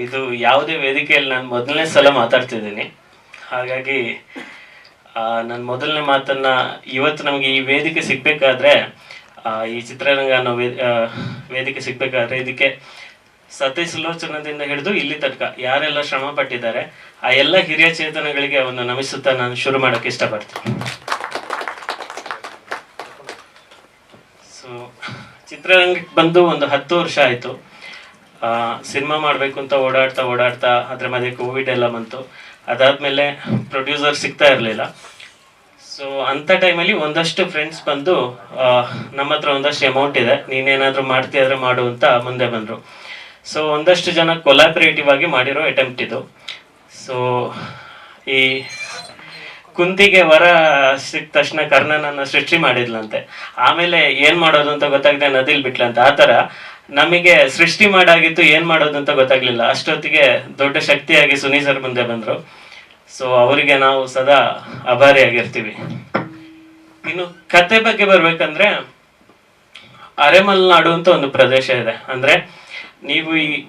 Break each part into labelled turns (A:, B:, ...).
A: ಇದು ಯಾವುದೇ ವೇದಿಕೆಯಲ್ಲಿ ನಾನು ಮೊದಲನೇ ಸಲ ಮಾತಾಡ್ತಿದ್ದೀನಿ. ಹಾಗಾಗಿ ನನ್ನ ಮೊದಲನೇ ಮಾತನ್ನ ಇವತ್ತು ನಮಗೆ ಈ ವೇದಿಕೆ ಸಿಗ್ಬೇಕಾದ್ರೆ ಈ ಚಿತ್ರರಂಗ ಅನ್ನೋ ವೇದ- ವೇದಿಕೆ ಸಿಗ್ಬೇಕಾದ್ರೆ ಇದಕ್ಕೆ ಸತ್ಯ ಸುಲೋಚನದಿಂದ ಹಿಡಿದು ಇಲ್ಲಿ ತನಕ ಯಾರೆಲ್ಲ ಶ್ರಮ ಪಟ್ಟಿದ್ದಾರೆ ಆ ಎಲ್ಲ ಹಿರಿಯ ಚೇತನಗಳಿಗೆ ಒಂದು ನಮಿಸುತ್ತಾ ನಾನು ಶುರು ಮಾಡೋಕೆ ಇಷ್ಟಪಡ್ತೀನಿ. ಸೊ ಚಿತ್ರರಂಗಕ್ಕೆ ಬಂದು ಒಂದು ಹತ್ತು ವರ್ಷ ಆಯಿತು. ಸಿನಿಮಾ ಮಾಡಬೇಕು ಅಂತ ಓಡಾಡ್ತಾ ಓಡಾಡ್ತಾ ಅದ್ರ ಮಧ್ಯೆ ಕೋವಿಡ್ ಎಲ್ಲ ಬಂತು. ಅದಾದಮೇಲೆ ಪ್ರೊಡ್ಯೂಸರ್ ಸಿಗ್ತಾ ಇರಲಿಲ್ಲ. ಸೊ ಅಂಥ ಟೈಮಲ್ಲಿ ಒಂದಷ್ಟು ಫ್ರೆಂಡ್ಸ್ ಬಂದು ನಮ್ಮ ಹತ್ರ ಒಂದಷ್ಟು ಅಮೌಂಟ್ ಇದೆ. ನೀನೇನಾದರೂ ಮಾಡ್ತೀಯಾದ್ರೆ ಮಾಡು ಅಂತ ಮುಂದೆ ಬಂದರು. ಸೊ ಒಂದಷ್ಟು ಜನ ಕೊಲಾಬ್ರೇಟಿವ್ ಆಗಿ ಮಾಡಿರೋ ಅಟೆಂಪ್ಟ್ ಇದು. ಸೊ ಈ ಕುಂತಿಗೆ ವರ ಸಿಕ್ಕ ತಕ್ಷಣ ಕರ್ಣನನ್ನು ಸೃಷ್ಟಿ ಮಾಡಿದ್ಲಂತೆ. ಆಮೇಲೆ ಏನು ಮಾಡೋದು ಅಂತ ಗೊತ್ತಾಗದೆ ನದಿಲ್ ಬಿಟ್ಲಂತೆ. ಆ ತರ ನಮಗೆ ಸೃಷ್ಟಿ ಮಾಡಾಗಿತ್ತು, ಏನ್ ಮಾಡೋದು ಅಂತ ಗೊತ್ತಾಗ್ಲಿಲ್ಲ. ಅಷ್ಟೊತ್ತಿಗೆ ದೊಡ್ಡ ಶಕ್ತಿಯಾಗಿ ಸುನಿ ಸರ್ ಮುಂದೆ ಬಂದ್ರು. ಸೊ ಅವರಿಗೆ ನಾವು ಸದಾ ಅಭಾರಿಯಾಗಿರ್ತೀವಿ. ಇನ್ನು ಕತೆ ಬಗ್ಗೆ ಬರ್ಬೇಕಂದ್ರೆ, ಅರೆಮಲ್ನಾಡು ಅಂತ ಒಂದು ಪ್ರದೇಶ ಇದೆ. ಅಂದ್ರೆ, ನೀವು ಈ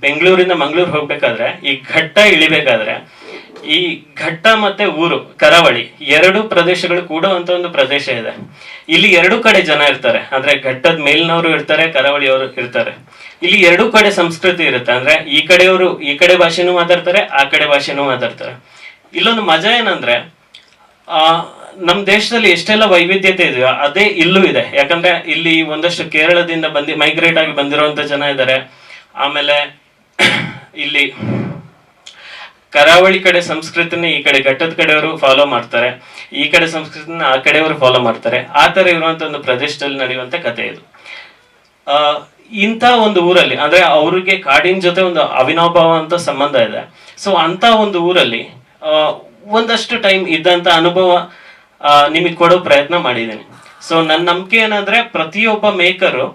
A: ಬೆಂಗಳೂರಿಂದ ಮಂಗಳೂರು ಹೋಗ್ಬೇಕಾದ್ರೆ, ಈ ಘಟ್ಟ ಇಳಿಬೇಕಾದ್ರೆ ಈ ಘಟ್ಟ ಮತ್ತೆ ಊರು, ಕರಾವಳಿ, ಎರಡು ಪ್ರದೇಶಗಳು ಕೂಡುವಂತ ಒಂದು ಪ್ರದೇಶ ಇದೆ. ಇಲ್ಲಿ ಎರಡು ಕಡೆ ಜನ ಇರ್ತಾರೆ. ಅಂದ್ರೆ ಘಟ್ಟದ ಮೇಲಿನವರು ಇರ್ತಾರೆ, ಕರಾವಳಿಯವರು ಇರ್ತಾರೆ. ಇಲ್ಲಿ ಎರಡು ಕಡೆ ಸಂಸ್ಕೃತಿ ಇರುತ್ತೆ. ಅಂದ್ರೆ ಈ ಕಡೆಯವರು ಈ ಕಡೆ ಭಾಷೆನೂ ಮಾತಾಡ್ತಾರೆ, ಆ ಕಡೆ ಭಾಷೆನೂ ಮಾತಾಡ್ತಾರೆ. ಇಲ್ಲೊಂದು ಮಜಾ ಏನಂದ್ರೆ, ಆ ನಮ್ಮ ದೇಶದಲ್ಲಿ ಎಷ್ಟೆಲ್ಲ ವೈವಿಧ್ಯತೆ ಇದೆಯೋ ಅದೇ ಇಲ್ಲೂ ಇದೆ. ಯಾಕಂದ್ರೆ ಇಲ್ಲಿ ಒಂದಷ್ಟು ಕೇರಳದಿಂದ ಬಂದು ಮೈಗ್ರೇಟ್ ಆಗಿ ಬಂದಿರುವಂತ ಜನ ಇದ್ದಾರೆ. ಆಮೇಲೆ ಇಲ್ಲಿ ಕರಾವಳಿ ಕಡೆ ಸಂಸ್ಕೃತಿನ ಈ ಕಡೆ ಘಟ್ಟದ ಕಡೆಯವರು ಫಾಲೋ ಮಾಡ್ತಾರೆ ಈ ಕಡೆ ಸಂಸ್ಕೃತಿನ ಆ ಕಡೆಯವರು ಫಾಲೋ ಮಾಡ್ತಾರೆ. ಆ ತರ ಇರುವಂತ ಒಂದು ಪ್ರದೇಶದಲ್ಲಿ ನಡೆಯುವಂತ ಕಥೆ ಇದು. ಆ, ಇಂಥ ಒಂದು ಊರಲ್ಲಿ ಅಂದ್ರೆ ಅವ್ರಿಗೆ ಕಾಡಿನ ಜೊತೆ ಒಂದು ಅವಿನಾಭಾವ ಅಂತ ಸಂಬಂಧ ಇದೆ. ಸೊ ಅಂತ ಒಂದು ಊರಲ್ಲಿ ಒಂದಷ್ಟು ಟೈಮ್ ಇದ್ದಂತ ಅನುಭವ ನಿಮಗೆ ಕೊಡೋ ಪ್ರಯತ್ನ ಮಾಡಿದ್ದೀನಿ. ಸೊ ನನ್ನ ನಂಬಿಕೆ ಏನಂದ್ರೆ ಪ್ರತಿಯೊಬ್ಬ ಮೇಕರು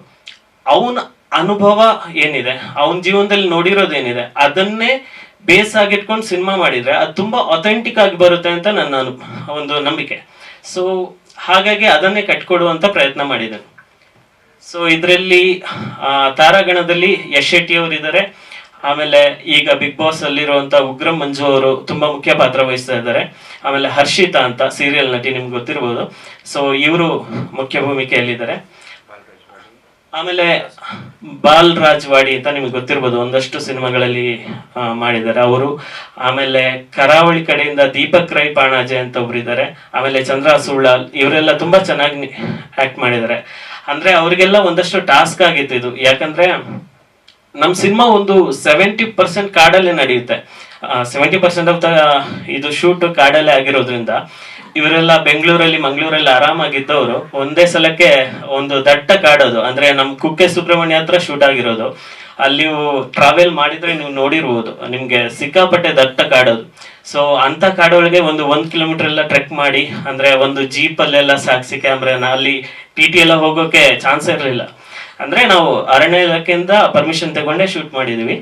A: ಅವನ ಅನುಭವ ಏನಿದೆ ಅವನ ಜೀವನದಲ್ಲಿ ನೋಡಿರೋದೇನಿದೆ ಅದನ್ನೇ ಬೇಸ್ ಆಗಿಟ್ಕೊಂಡು ಸಿನಿಮಾ ಮಾಡಿದ್ರೆ ಅದು ತುಂಬಾ ಅಥೆಂಟಿಕ್ ಆಗಿ ಬರುತ್ತೆ ಅಂತ ನನ್ನ ಒಂದು ನಂಬಿಕೆ. ಸೊ ಹಾಗಾಗಿ ಅದನ್ನೇ ಕಟ್ಕೊಡುವಂತ ಪ್ರಯತ್ನ ಮಾಡಿದ್ದೇನೆ ಸೊ ಇದರಲ್ಲಿ ತಾರಾಗಣದಲ್ಲಿ ಯಶ್ ಶೆಟ್ಟಿ ಅವರು ಇದ್ದಾರೆ ಆಮೇಲೆ ಈಗ ಬಿಗ್ ಬಾಸ್ ಅಲ್ಲಿರುವಂತ ಉಗ್ರಂ ಮಂಜು ಅವರು ತುಂಬಾ ಮುಖ್ಯ ಪಾತ್ರ ವಹಿಸ್ತಾ ಇದ್ದಾರೆ. ಆಮೇಲೆ ಹರ್ಷಿತಾ ಅಂತ ಸೀರಿಯಲ್ ನಟಿ ನಿಮ್ಗೆ ಗೊತ್ತಿರ್ಬೋದು. ಸೊ ಇವರು ಮುಖ್ಯ ಭೂಮಿಕೆಯಲ್ಲಿದ್ದಾರೆ. ಆಮೇಲೆ ಬಾಲ್ ರಾಜ್ವಾಡಿ ಅಂತ ನಿಮ್ಗೆ ಗೊತ್ತಿರ್ಬೋದು, ಒಂದಷ್ಟು ಸಿನಿಮಾಗಳಲ್ಲಿ ಮಾಡಿದ್ದಾರೆ. ಅವರು ಆಮೇಲೆ ಕರಾವಳಿ ಕಡೆಯಿಂದ ದೀಪಕ್ ರೈ ಪಾಣಾಜೆ ಅಂತ ಒಬ್ರು ಇದ್ದಾರೆ. ಆಮೇಲೆ ಚಂದ್ರ ಸುಳ್ಳಾಲ್ ಇವರೆಲ್ಲ ತುಂಬಾ ಚೆನ್ನಾಗಿ ಆಕ್ಟ್ ಮಾಡಿದ್ದಾರೆ. ಅಂದ್ರೆ ಅವರಿಗೆಲ್ಲ ಒಂದಷ್ಟು ಟಾಸ್ಕ್ ಆಗಿತ್ತು ಇದು. ಯಾಕಂದ್ರೆ ನಮ್ಮ ಸಿನಿಮಾ ಒಂದು ಸೆವೆಂಟಿ ಪರ್ಸೆಂಟ್ ಕಾಡಲ್ಲೇ ನಡೆಯುತ್ತೆ. ಸೆವೆಂಟಿ ಪರ್ಸೆಂಟ್ ಆಫ್ ದ ಇದು ಶೂಟ್ ಕಾಡಲ್ಲೇ ಆಗಿರೋದ್ರಿಂದ ಇವರೆಲ್ಲ ಬೆಂಗಳೂರಲ್ಲಿ, ಮಂಗಳೂರಲ್ಲಿ ಆರಾಮಾಗಿದ್ದವರು. ಒಂದೇ ಸಲಕ್ಕೆ ಒಂದು ದಟ್ಟ ಕಾಡೋದು. ಅಂದ್ರೆ ನಮ್ ಕುಕ್ಕೆ ಸುಬ್ರಹ್ಮಣ್ಯ ಹತ್ರ ಶೂಟ್ ಆಗಿರೋದು. ಅಲ್ಲಿ ಟ್ರಾವೆಲ್ ಮಾಡಿದ್ರೆ ನೀವು ನೋಡಿರ್ಬೋದು. ನಿಮ್ಗೆ ಸಿಕ್ಕಾಪಟ್ಟೆ ದಟ್ಟ ಕಾಡೋದು. ಸೊ ಅಂತ ಕಾಡೊಳಗೆ ಒಂದು ಒಂದ್ ಕಿಲೋಮೀಟರ್ ಎಲ್ಲ ಟ್ರೆಕ್ ಮಾಡಿ, ಅಂದ್ರೆ ಒಂದು ಜೀಪ್ ಅಲ್ಲೆಲ್ಲ ಸಾಕ್ಸಿ ಕ್ಯಾಮ್ರಾನ, ಅಲ್ಲಿ ಟಿ ಟಿ ಎಲ್ಲ ಹೋಗೋಕೆ ಚಾನ್ಸ್ ಇರಲಿಲ್ಲ. ಅಂದ್ರೆ ನಾವು ಅರಣ್ಯ ಇಲಾಖೆಯಿಂದ ಪರ್ಮಿಷನ್ ತಗೊಂಡೇ ಶೂಟ್ ಮಾಡಿದೀವಿ.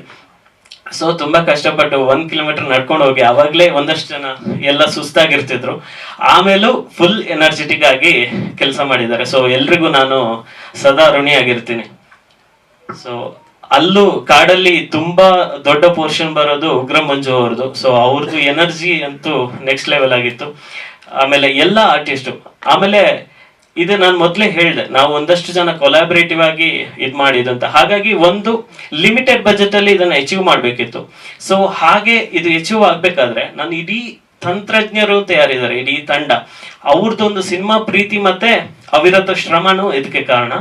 A: ಸೊ ತುಂಬಾ ಕಷ್ಟಪಟ್ಟು ಒಂದ್ ಕಿಲೋಮೀಟರ್ ನಡ್ಕೊಂಡು ಹೋಗಿ ಅವಾಗ್ಲೇ ಒಂದಷ್ಟು ಜನ ಎಲ್ಲ ಸುಸ್ತಾಗಿರ್ತಿದ್ರು. ಆಮೇಲೂ ಫುಲ್ ಎನರ್ಜೆಟಿಕ್ ಆಗಿ ಕೆಲಸ ಮಾಡಿದ್ದಾರೆ. ಸೊ ಎಲ್ರಿಗೂ ನಾನು ಸದಾ ಋಣಿಯಾಗಿರ್ತೀನಿ. ಸೊ ಅಲ್ಲೂ ಕಾಡಲ್ಲಿ ತುಂಬಾ ದೊಡ್ಡ ಪೋರ್ಷನ್ ಬರೋದು ಉಗ್ರ ಮಂಜು ಅವ್ರದ್ದು. ಸೊ ಅವ್ರದ್ದು ಎನರ್ಜಿ ಅಂತೂ ನೆಕ್ಸ್ಟ್ ಲೆವೆಲ್ ಆಗಿತ್ತು. ಆಮೇಲೆ ಎಲ್ಲ ಆರ್ಟಿಸ್ಟು ಆಮೇಲೆ ಇದು ನಾನು ಮೊದಲೇ ಹೇಳಿದೆ, ನಾವು ಒಂದಷ್ಟು ಜನ ಕೊಲಾಬರೇಟಿವ್ ಆಗಿ ಇದು ಮಾಡಿದಂತ. ಹಾಗಾಗಿ ಒಂದು ಲಿಮಿಟೆಡ್ ಬಜೆಟ್ ಅಲ್ಲಿ ಇದನ್ನ ಅಚೀವ್ ಮಾಡಬೇಕಿತ್ತು. ಸೊ ಹಾಗೆ ಇದು ಅಚೀವ್ ಆಗ್ಬೇಕಾದ್ರೆ ನಾನು ಇಡೀ ತಂತ್ರಜ್ಞರು ತಯಾರಿದ್ದಾರೆ ಯಾರಿದ್ದಾರೆ ಇಡೀ ತಂಡ. ಅವ್ರದ್ದೊಂದು ಸಿನಿಮಾ ಪ್ರೀತಿ ಮತ್ತೆ ಅವಿರತ ಶ್ರಮನೂ ಇದಕ್ಕೆ ಕಾರಣ.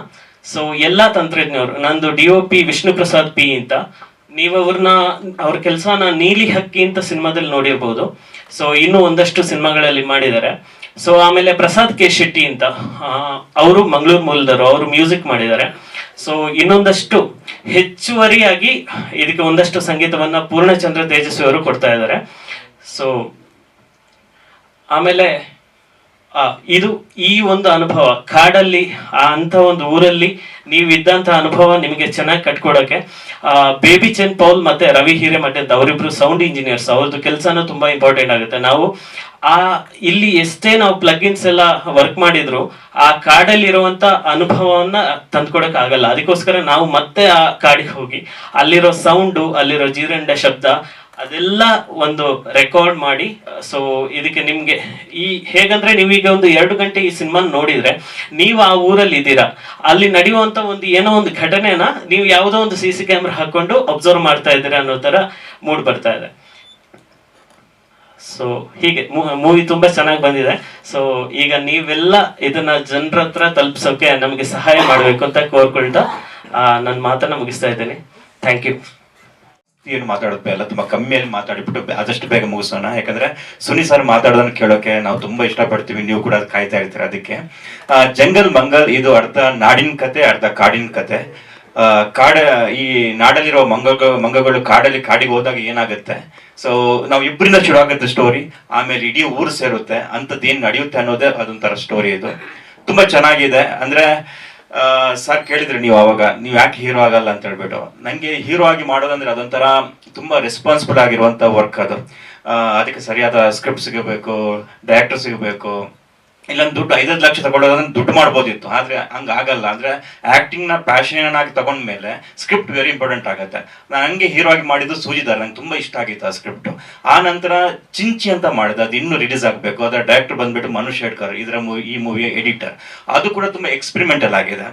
A: ಸೊ ಎಲ್ಲಾ ತಂತ್ರಜ್ಞರು, ನಂದು D O P Vishnu Prasad P ಅಂತ. ನೀವು ಅವ್ರನ್ನ ಅವ್ರ ಕೆಲಸನ ನೀಲಿ ಹಕ್ಕಿ ಅಂತ ಸಿನಿಮಾದಲ್ಲಿ ನೋಡಿರ್ಬೋದು. ಸೊ ಇನ್ನೂ ಒಂದಷ್ಟು ಸಿನಿಮಾಗಳಲ್ಲಿ ಮಾಡಿದ್ದಾರೆ. ಸೊ ಆಮೇಲೆ ಪ್ರಸಾದ್ ಕೆ ಶೆಟ್ಟಿ ಅಂತ ಅವರು ಮಂಗಳೂರು ಮೂಲದವರು, ಅವರು ಮ್ಯೂಸಿಕ್ ಮಾಡಿದ್ದಾರೆ. ಸೊ ಇನ್ನೊಂದಷ್ಟು ಹೆಚ್ಚುವರಿಯಾಗಿ ಇದಕ್ಕೆ ಒಂದಷ್ಟು ಸಂಗೀತವನ್ನ ಪೂರ್ಣಚಂದ್ರ ತೇಜಸ್ವಿ ಅವರು ಕೊಡ್ತಾ ಇದ್ದಾರೆ. ಸೊ ಆಮೇಲೆ ಇದು ಈ ಒಂದು ಅನುಭವ. ಕಾಡಲ್ಲಿ, ಆ ಅಂತ ಒಂದು ಊರಲ್ಲಿ ನೀವಿದ್ದಂಥ ಅನುಭವ ನಿಮಗೆ ಚೆನ್ನಾಗಿ ಕಟ್ಕೊಡಕ್ಕೆ ಬೇಬಿ ಚೆನ್ ಪೌಲ್ ಮತ್ತೆ ರವಿ ಹಿರೇಮಠದ ಅವರಿಬ್ರು ಸೌಂಡ್ ಇಂಜಿನಿಯರ್ಸ್ ಅವ್ರದ್ದು ಕೆಲಸನೂ ತುಂಬಾ ಇಂಪಾರ್ಟೆಂಟ್ ಆಗುತ್ತೆ. ನಾವು ಆ, ಇಲ್ಲಿ ಎಷ್ಟೇ ನಾವು ಪ್ಲಗಿನ್ಸ್ ಎಲ್ಲ ವರ್ಕ್ ಮಾಡಿದ್ರು, ಆ ಕಾಡಲ್ಲಿ ಇರುವಂತ ಅನುಭವವನ್ನ ತಂದ್ಕೊಡಕ್ ಆಗಲ್ಲ. ಅದಕ್ಕೋಸ್ಕರ ನಾವು ಮತ್ತೆ ಆ ಕಾಡಿಗೆ ಹೋಗಿ, ಅಲ್ಲಿರೋ ಸೌಂಡು ಅಲ್ಲಿರೋ ಜೀರಂಡ ಶಬ್ದ ಅದೆಲ್ಲ ಒಂದು ರೆಕಾರ್ಡ್ ಮಾಡಿ ಸೊ ಇದಕ್ಕೆ ನಿಮ್ಗೆ ಈ ಹೇಗಂದ್ರೆ ನೀವೀಗ ಒಂದು ಎರಡು ಗಂಟೆ ಈ ಸಿನಿಮಾ ನೋಡಿದ್ರೆ ನೀವು ಆ ಊರಲ್ಲಿ ಇದ್ದೀರಾ, ಅಲ್ಲಿ ನಡೆಯುವಂತ ಒಂದು ಏನೋ ಒಂದು ಘಟನೆನ ನೀವು ಯಾವುದೋ ಒಂದು ಸಿ ಸಿ ಕ್ಯಾಮ್ರಾ ಹಾಕೊಂಡು ಅಬ್ಸರ್ವ್ ಮಾಡ್ತಾ ಇದ್ದೀರಾ ಅನ್ನೋ ತರ ಮೂಡ್ ಬರ್ತಾ ಇದೆ. ಸೊ ಹೀಗೆ ಮೂವಿ ತುಂಬಾ ಚೆನ್ನಾಗಿ ಬಂದಿದೆ. ಸೊ ಈಗ ನೀವೆಲ್ಲ ಇದನ್ನ ಜನರ ಹತ್ರ ತಲುಪಿಸೋಕೆ ನಮಗೆ ಸಹಾಯ ಮಾಡಬೇಕು ಅಂತ ಕೋರ್ಕೊಳ್ತಾ ನನ್ನ ಮಾತನ್ನ ಮುಗಿಸ್ತಾ ಇದ್ದೀನಿ. ಥ್ಯಾಂಕ್ ಯು
B: ಏನು ಮಾತಾಡೋದು ಎಲ್ಲ ತುಂಬಾ ಕಮ್ಮಿಯಲ್ಲಿ ಮಾತಾಡಿಬಿಟ್ಟು ಆದಷ್ಟು ಬೇಗ ಮುಗಿಸೋಣ. ಯಾಕಂದ್ರೆ ಸುನಿ ಸರ್ ಮಾತಾಡೋದನ್ನ ಕೇಳೋಕೆ ನಾವು ತುಂಬಾ ಇಷ್ಟಪಡ್ತೀವಿ, ನೀವು ಕೂಡ ಕಾಯ್ತಾ ಇರ್ತೀರ ಅದಕ್ಕೆ. ಜಂಗಲ್ ಮಂಗಲ್, ಇದು ಅರ್ಧ ನಾಡಿನ ಕತೆ, ಅರ್ಧ ಕಾಡಿನ ಕತೆ. ಕಾಡ, ಈ ನಾಡಲ್ಲಿರೋ ಮಂಗ ಮಂಗಗಳು ಕಾಡಲ್ಲಿ ಕಾಡಿಗೆ ಹೋದಾಗ ಏನಾಗುತ್ತೆ? ಸೊ ನಾವು ಇಬ್ಬರಿಂದ ಶುರು ಆಗುತ್ತೆ ಸ್ಟೋರಿ ಆಮೇಲೆ ಇಡೀ ಊರು ಸೇರುತ್ತೆ ಅಂತದ್ದು ಏನ್ ನಡೆಯುತ್ತೆ ಅನ್ನೋದೇ ಅದೊಂಥರ ಸ್ಟೋರಿ ಇದು. ತುಂಬಾ ಚೆನ್ನಾಗಿದೆ. ಅಂದ್ರೆ ಸರ್ ಕೇಳಿದ್ರಿ ನೀವು ಅವಾಗ, ನೀವು ಯಾಕೆ ಹೀರೋ ಆಗಲ್ಲ ಅಂತ ಹೇಳ್ಬಿಟ್ಟು. ನಂಗೆ ಹೀರೋ ಆಗಿ ಮಾಡೋದಂದ್ರೆ ಅದೊಂಥರ ತುಂಬಾ ರೆಸ್ಪಾನ್ಸಿಬಲ್ ಆಗಿರುವಂತ ವರ್ಕ್ ಅದು. ಅದಕ್ಕೆ ಸರಿಯಾದ ಸ್ಕ್ರಿಪ್ಟ್ ಸಿಗಬೇಕು ಡೈರೆಕ್ಟರ್ ಸಿಗಬೇಕು ಇಲ್ಲೊಂದು ದುಡ್ಡು ಐದೈದು ಲಕ್ಷ ತಗೊಳ್ಳೋದನ್ನ ದುಡ್ಡು ಮಾಡ್ಬೋದಿತ್ತು. ಆದರೆ ಹಂಗ ಆಗಲ್ಲ. ಅಂದ್ರೆ ಆಕ್ಟಿಂಗ್ನ ಪ್ಯಾಷನ್ ಆಗಿ ತಗೊಂಡ್ಮೇಲೆ ಸ್ಕ್ರಿಪ್ಟ್ ವೆರಿ ಇಂಪಾರ್ಟೆಂಟ್ ಆಗುತ್ತೆ. ನಾನು ಹಂಗೆ ಹೀರೋ ಆಗಿ ಮಾಡಿದ್ದು ಸೂಜಿದಾರ್ ನಂಗೆ ತುಂಬಾ ಇಷ್ಟ ಆಗಿತ್ತು ಆ ಸ್ಕ್ರಿಪ್ಟ್ ಆ ನಂತರ ಚಿಂಚಿ ಅಂತ ಮಾಡಿದೆ ಅದು ಇನ್ನೂ ರಿಲೀಸ್ ಆಗಬೇಕು. ಅದರ ಡೈರೆಕ್ಟರ್ ಬಂದ್ಬಿಟ್ಟು ಮನು ಶೇಡ್ಕರ್ ಇದರ ಮೂವಿ ಈ ಮೂವಿಯ ಎಡಿಟರ್ ಅದು ಕೂಡ ತುಂಬಾ ಎಕ್ಸ್ಪೆರಿಮೆಂಟಲ್ ಆಗಿದೆ.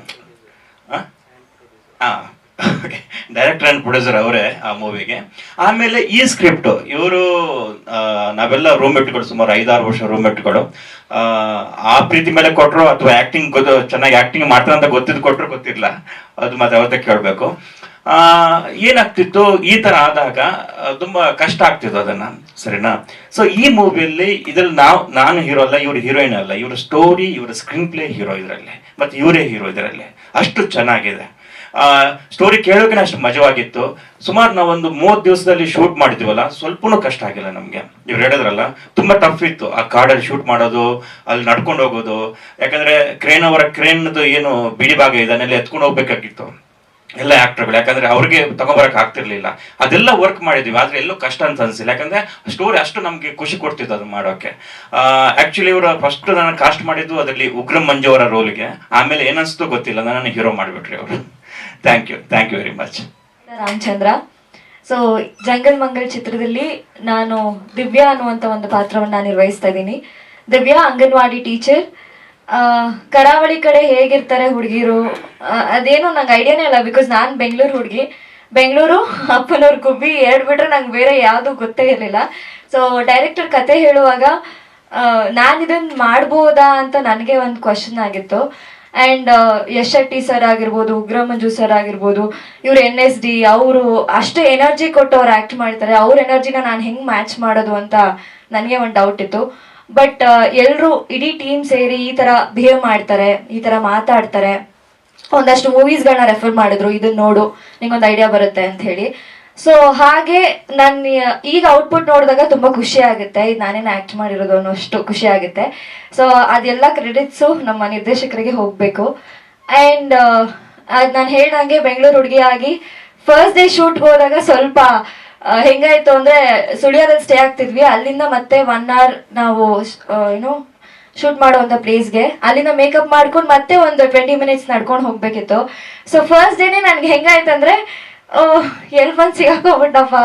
B: ಡೈರೆಕ್ಟರ್ ಅಂಡ್ ಪ್ರೊಡ್ಯೂಸರ್ ಅವರೇ ಆ ಮೂವಿಗೆ ಆಮೇಲೆ ಈ ಸ್ಕ್ರಿಪ್ಟ್ ಇವರು ನಾವೆಲ್ಲ ರೂಮ್ಮೇಟ್ಗಳು ಸುಮಾರು ಐದಾರು ವರ್ಷ ರೂಮ್ಮೇಟ್ಗಳು ಆ ಪ್ರೀತಿ ಮೇಲೆ ಕೊಟ್ಟರು ಅಥವಾ ಆಕ್ಟಿಂಗ್ ಗೊತ್ತು, ಚೆನ್ನಾಗಿ ಆಕ್ಟಿಂಗ್ ಮಾಡ್ತಾರೆ ಅಂತ ಗೊತ್ತಿದ್ದು ಕೊಟ್ಟರು ಗೊತ್ತಿಲ್ಲ. ಅದು ಮತ್ತೆ ಅವತ್ತೇ ಕೇಳಬೇಕು. ಏನಾಗ್ತಿತ್ತು? ಈ ತರ ಆದಾಗ ತುಂಬಾ ಕಷ್ಟ ಆಗ್ತಿತ್ತು ಅದನ್ನ. ಸರಿನಾ? ಸೊ ಈ ಮೂವಿಯಲ್ಲಿ ಇದ್ರಲ್ಲಿ ನಾವು, ನಾನು ಹೀರೋ ಅಲ್ಲ, ಇವ್ರು ಹೀರೋಯಿನ್ ಅಲ್ಲ. ಇವ್ರ ಸ್ಟೋರಿ ಇವ್ರ ಸ್ಕ್ರೀನ್ ಪ್ಲೇ ಹೀರೋ ಇದರಲ್ಲಿ. ಮತ್ತೆ ಇವರೇ ಹೀರೋ ಇದರಲ್ಲಿ. ಅಷ್ಟು ಚೆನ್ನಾಗಿದೆ. ಸ್ಟೋರಿ ಕೇಳೋಕೆ ಅಷ್ಟು ಮಜವಾಗಿತ್ತು. ಸುಮಾರು ನಾವೊಂದು ಮೂವತ್ತು ದಿವಸದಲ್ಲಿ ಶೂಟ್ ಮಾಡಿದ್ವಲ್ಲ, ಸ್ವಲ್ಪನೂ ಕಷ್ಟ ಆಗಿಲ್ಲ ನಮ್ಗೆ. ಇವ್ರು ಹೇಳಿದ್ರಲ್ಲ, ತುಂಬಾ ಟಫ್ ಇತ್ತು. ಆ ಕಾಡಲ್ಲಿ ಶೂಟ್ ಮಾಡೋದು, ಅಲ್ಲಿ ನಡ್ಕೊಂಡು ಹೋಗೋದು. ಯಾಕಂದ್ರೆ ಕ್ರೇನ್ ಅವರ ಕ್ರೇನ್ದು ಏನು ಬಿಡಿ ಭಾಗ ಇದೆ, ಅದನ್ನೆಲ್ಲ ಎತ್ಕೊಂಡು ಹೋಗ್ಬೇಕಾಗಿತ್ತು. ಎಲ್ಲ ಆಕ್ಟರ್ಗಳು ಯಾಕಂದ್ರೆ ಅವ್ರಿಗೆ ತಗೊಂಬರಕ್ ಆಗ್ತಿರ್ಲಿಲ್ಲ. ಅದೆಲ್ಲ ವರ್ಕ್ ಮಾಡಿದ್ವಿ. ಆದ್ರೆ ಎಲ್ಲೂ ಕಷ್ಟ ಅಂತ ಅನ್ಸಿಲ್ಲ. ಯಾಕಂದ್ರೆ ಸ್ಟೋರಿ ಅಷ್ಟು ನಮ್ಗೆ ಖುಷಿ ಕೊಡ್ತಿತ್ತು ಅದನ್ನ ಮಾಡೋಕೆ. ಆಕ್ಚುಲಿ ಇವರು ಫಸ್ಟ್ ನಾನು ಕಾಸ್ಟ್ ಮಾಡಿದ್ದು ಅದರಲ್ಲಿ ಉಗ್ರಂ ಮಂಜು ಅವರ ರೋಲ್ಗೆ ಆಮೇಲೆ ಏನನ್ಸ್ತು ಗೊತ್ತಿಲ್ಲ. ನಾನು ಹೀರೋ ಮಾಡಿಬಿಟ್ರಿ ಅವರು thank you thank you very much
C: Ramachandra so jungle Mangal ಚಿತ್ರದಲ್ಲಿ ನಾನು ದಿವ್ಯಾ ಅನ್ನುವಂಥ ಒಂದು ಪಾತ್ರವನ್ನು ನಿರ್ವಹಿಸ್ತಾ ಇದ್ದೀನಿ. ದಿವ್ಯಾ, ಅಂಗನವಾಡಿ ಟೀಚರ್. ಕರಾವಳಿ ಕಡೆ ಹೇಗಿರ್ತಾರೆ ಹುಡುಗಿರು? ಅದೇನು ನಂಗೆ ಐಡಿಯಾನೇ ಇಲ್ಲ ಬಿಕಾಸ್ ನಾನು ಬೆಂಗಳೂರು ಹುಡುಗಿ. ಬೆಂಗಳೂರು, ಅಪ್ಪನವ್ರ ಗುಬ್ಬಿ ಎರಡು ಬಿಟ್ರೆ ನಂಗೆ ಬೇರೆ ಯಾವುದು ಗೊತ್ತೇ ಇರಲಿಲ್ಲ. ಸೊ ಡೈರೆಕ್ಟರ್ ಕತೆ ಹೇಳುವಾಗ ನಾನು ಇದನ್ನ ಮಾಡ್ಬೋದಾ ಅಂತ ನನಗೆ ಒಂದು ಕ್ವಶನ್ ಆಗಿತ್ತು. ಆ್ಯಂಡ್ ಯಶ್ ಶೆಟ್ಟಿ ಸರ್ ಆಗಿರ್ಬೋದು ಉಗ್ರ ಮಂಜು ಸರ್ ಆಗಿರ್ಬೋದು, ಇವ್ರು ಎನ್ ಎಸ್ ಡಿ ಅವರು ಅಷ್ಟು ಎನರ್ಜಿ ಕೊಟ್ಟು ಅವ್ರು ಆ್ಯಕ್ಟ್ ಮಾಡ್ತಾರೆ. ಅವ್ರ ಎನರ್ಜಿನ ನಾನು ಹೆಂಗೆ ಮ್ಯಾಚ್ ಮಾಡೋದು ಅಂತ ನನಗೆ ಒಂದು ಡೌಟ್ ಇತ್ತು. ಬಟ್ ಎಲ್ಲರೂ ಇಡೀ ಟೀಮ್ ಸೇರಿ ಈ ಥರ ಬಿಹೇವ್ ಮಾಡ್ತಾರೆ, ಈ ಥರ ಮಾತಾಡ್ತಾರೆ. ಒಂದಷ್ಟು ಮೂವೀಸ್ಗಳನ್ನ ರೆಫರ್ ಮಾಡಿದ್ರು ಇದನ್ನ ನೋಡು, ನಿಂಗೊಂದು ಐಡಿಯಾ ಬರುತ್ತೆ ಅಂತ ಹೇಳಿ. ಸೊ ಹಾಗೆ ನಾನು, ಈಗ ಔಟ್ಪುಟ್ ನೋಡಿದಾಗ ತುಂಬಾ ಖುಷಿ ಆಗುತ್ತೆ. ಇದು ನಾನೇನು ಆಕ್ಟ್ ಮಾಡಿರೋದು ಅನ್ನೋಷ್ಟು ಖುಷಿ ಆಗುತ್ತೆ. ಸೊ ಅದೆಲ್ಲ ಕ್ರೆಡಿಟ್ಸು ನಮ್ಮ ನಿರ್ದೇಶಕರಿಗೆ ಹೋಗಬೇಕು. ಆ್ಯಂಡ್ ಅದು ನಾನು ಹೇಳ್ದಂಗೆ ಬೆಂಗಳೂರು ಹುಡುಗಿಯಾಗಿ ಫಸ್ಟ್ ಡೇ ಶೂಟ್ಗೆ ಹೋದಾಗ ಸ್ವಲ್ಪ ಹೆಂಗಾಯ್ತು ಅಂದ್ರೆ ಸುಳಿಯೋದಲ್ಲಿ ಸ್ಟೇ ಆಗ್ತಿದ್ವಿ. ಅಲ್ಲಿಂದ ಮತ್ತೆ ಒನ್ ಅವರ್ ನಾವು ಏನು ಶೂಟ್ ಮಾಡುವಂತ ಪ್ಲೇಸ್ಗೆ ಅಲ್ಲಿಂದ ಮೇಕಪ್ ಮಾಡ್ಕೊಂಡು ಮತ್ತೆ ಒಂದು ಟ್ವೆಂಟಿ ಮಿನಿಟ್ಸ್ ನಡ್ಕೊಂಡು ಹೋಗ್ಬೇಕಿತ್ತು. ಸೊ ಫಸ್ಟ್ ಡೇನೆ ನನ್ಗೆ ಹೆಂಗಾಯ್ತಂದ್ರೆ ಎಲ್ ಮಂತ್ ಸಿಗಾಕೋಬಿಟ್ಟಪ್ಪ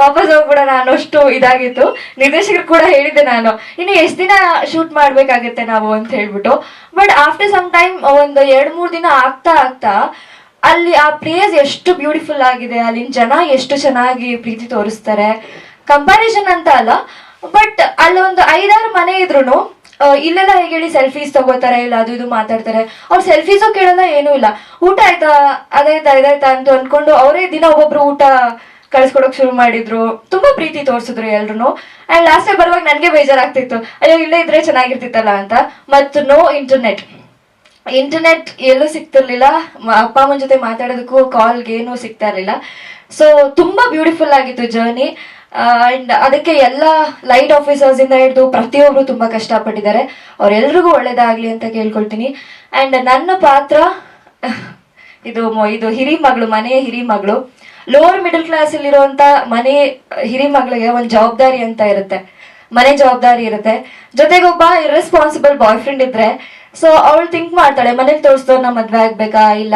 C: ವಾಪಸ್ ಹೋಗ್ಬಿಡೋಣ ಅನ್ನೋಷ್ಟು ಇದಾಗಿತ್ತು. ನಿರ್ದೇಶಕರು ಕೂಡ ಹೇಳಿದ್ದೆ ನಾನು. ಇನ್ನು ಎಷ್ಟು ದಿನ ಶೂಟ್ ಮಾಡ್ಬೇಕಾಗತ್ತೆ ನಾವು ಅಂತ ಹೇಳ್ಬಿಟ್ಟು. ಬಟ್ ಆಫ್ಟರ್ ಸಮ್ ಟೈಮ್ ಒಂದು ಎರಡು, ಮೂರು ದಿನ ಆಗ್ತಾ ಆಗ್ತಾ, ಅಲ್ಲಿ ಆ ಪ್ಲೇಸ್ ಎಷ್ಟು ಬ್ಯೂಟಿಫುಲ್ ಆಗಿದೆ, ಅಲ್ಲಿನ ಜನ ಎಷ್ಟು ಚೆನ್ನಾಗಿ ಪ್ರೀತಿ ತೋರಿಸ್ತಾರೆ. ಕಂಪಾರಿಸನ್ ಅಂತ ಅಲ್ಲ. ಬಟ್ ಅಲ್ಲೊಂದು ಐದಾರು ಮನೆ ಇದ್ರು ಇಲ್ಲೆಲ್ಲ ಹೇಗೆ ಹೇಳಿ ಸೆಲ್ಫೀಸ್ ತಗೋತಾರೆ, ಇಲ್ಲ ಅದು ಇದು ಮಾತಾಡ್ತಾರೆ. ಅವ್ರು ಸೆಲ್ಫೀಸು ಕೇಳಲ್ಲ, ಏನೂ ಇಲ್ಲ. ಊಟ ಆಯ್ತಾ? ಅದಾಯ್ತಾ ಇದಾಯ್ತಾ ಅಂತ ಅಂದ್ಕೊಂಡು ಅವರೇ ದಿನ ಒಬ್ಬೊಬ್ರು ಊಟ ಕಳ್ಸ್ಕೊಡಕ್ ಶುರು ಮಾಡಿದ್ರು. ತುಂಬಾ ಪ್ರೀತಿ ತೋರಿಸಿದ್ರು ಎಲ್ರು ಅಂಡ್ ಲಾಸ್ಟ್ ಬರುವಾಗ ನನಗೆ ಬೇಜಾರಾಗ್ತಿತ್ತು. ಅಯ್ಯೋ, ಇಲ್ಲೇ ಇದ್ರೆ ಚೆನ್ನಾಗಿರ್ತಿತ್ತಲ್ಲ ಅಂತ. ಮತ್ತು ನೋ ಇಂಟರ್ನೆಟ್ ಇಂಟರ್ನೆಟ್ ಎಲ್ಲೂ ಸಿಗ್ತಿರ್ಲಿಲ್ಲ. ಅಪ್ಪ ಅಮ್ಮನ ಜೊತೆ ಮಾತಾಡೋದಕ್ಕೂ ಕಾಲ್ಗೆ ಏನೂ ಸಿಗ್ತಾ ಇರಲಿಲ್ಲ. ಸೊ ತುಂಬಾ ಬ್ಯೂಟಿಫುಲ್ ಆಗಿತ್ತು ಜರ್ನಿ ಅಂಡ್ ಅದಕ್ಕೆ ಎಲ್ಲ ಲೈಟ್ ಆಫೀಸರ್ಸ್ ಇಂದ ಹಿಡಿದು ಪ್ರತಿಯೊಬ್ರು ತುಂಬಾ ಕಷ್ಟಪಟ್ಟಿದ್ದಾರೆ. ಅವ್ರೆಲ್ರಿಗೂ ಒಳ್ಳೇದಾಗ್ಲಿ ಅಂತ ಕೇಳ್ಕೊಳ್ತೀನಿ. ಅಂಡ್ ನನ್ನ ಪಾತ್ರ, ಇದು ಇದು ಹಿರಿ ಮಗಳು ಮನೆಯ ಹಿರಿ ಮಗಳು. ಲೋವರ್ ಮಿಡಲ್ ಕ್ಲಾಸ್ ಅಲ್ಲಿರುವಂತ ಮನೆ ಹಿರಿ ಮಗಳಿಗೆ ಒಂದು ಜವಾಬ್ದಾರಿ ಅಂತ ಇರುತ್ತೆ. ಮನೆ ಜವಾಬ್ದಾರಿ ಇರುತ್ತೆ. ಜೊತೆಗೆ ಒಬ್ಬ ಇರ್ರೆಸ್ಪಾನ್ಸಿಬಲ್ ಬಾಯ್ ಫ್ರೆಂಡ್ ಇದ್ರೆ ಸೊ ಅವಳು ಥಿಂಕ್ ಮಾಡ್ತಾಳೆ, ಮನೇಲಿ ತೋರಿಸ್ತವ್ರನ್ನ ಮದ್ವೆ ಆಗ್ಬೇಕಾ, ಇಲ್ಲ,